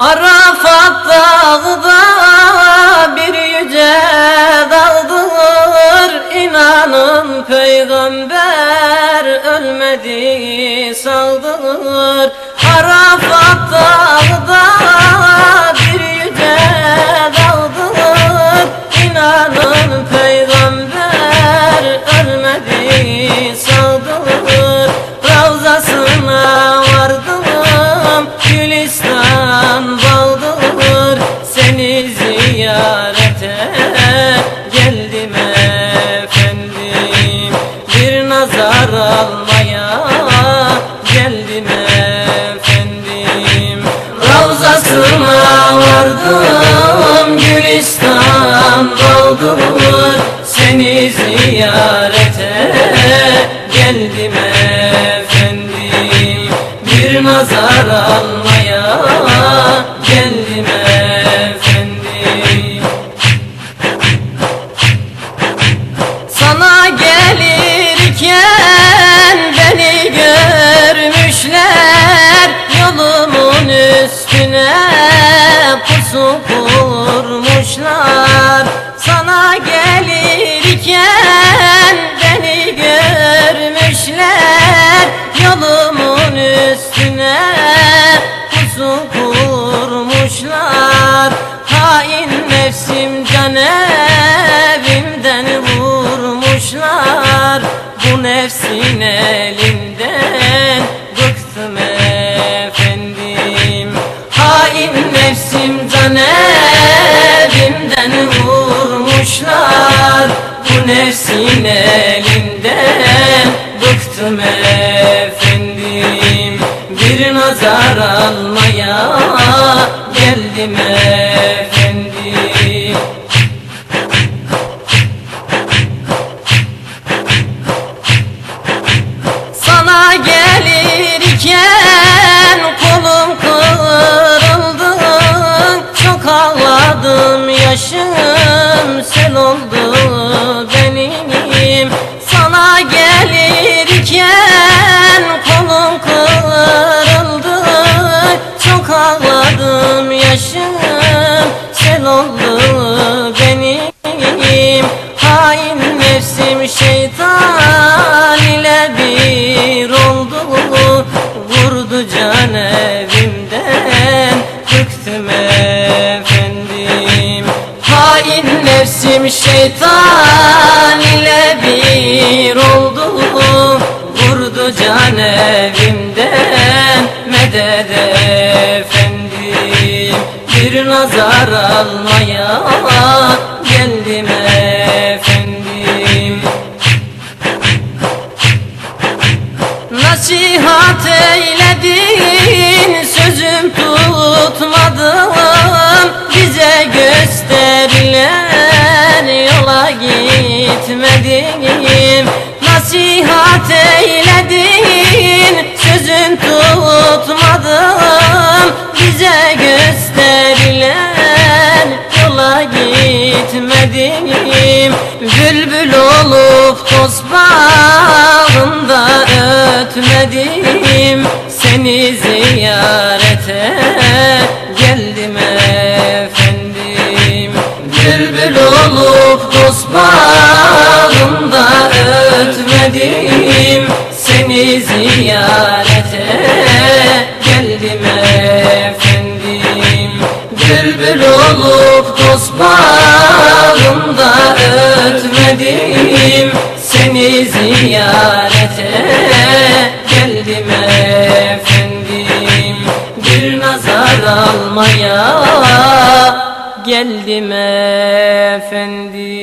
Arafat dağda bir yüce dağdır İnanın peygamber ölmedi sağdır Arafat dağda ziyarete geldim efendim. Bir nazar almaya geldim efendim. Ravzasına vardım Gülistan baldır Seni ziyarete geldim efendim. Bir nazar almaya üstüne pusu kurmuşlar. Sana gelirken beni görmüşler. Yolumun üstüne pusu kurmuşlar. Hain nefsim can evimden vurmuşlar. Bu nefsin elinden nefsin elinden bıktım efendim Bir nazar almaya geldim efendim. Sana gelirken kolum kırıldı. Çok ağladım yaşım sel oldu evimden bıktım efendim. Hain nefsim şeytan ile bir oldu Vurdu can evimden medet efendim. Bir nazar almaya gitmedim Nasihat eyledin sözüm tutmadım. Bize gösterilen yola gitmedim. Bülbül olup toz bağında ötmedim. Seni ziyarete geldim efendim. Bülbül bağımda ötmedim. Seni ziyarete geldim efendim. Bir nazar almaya geldim efendim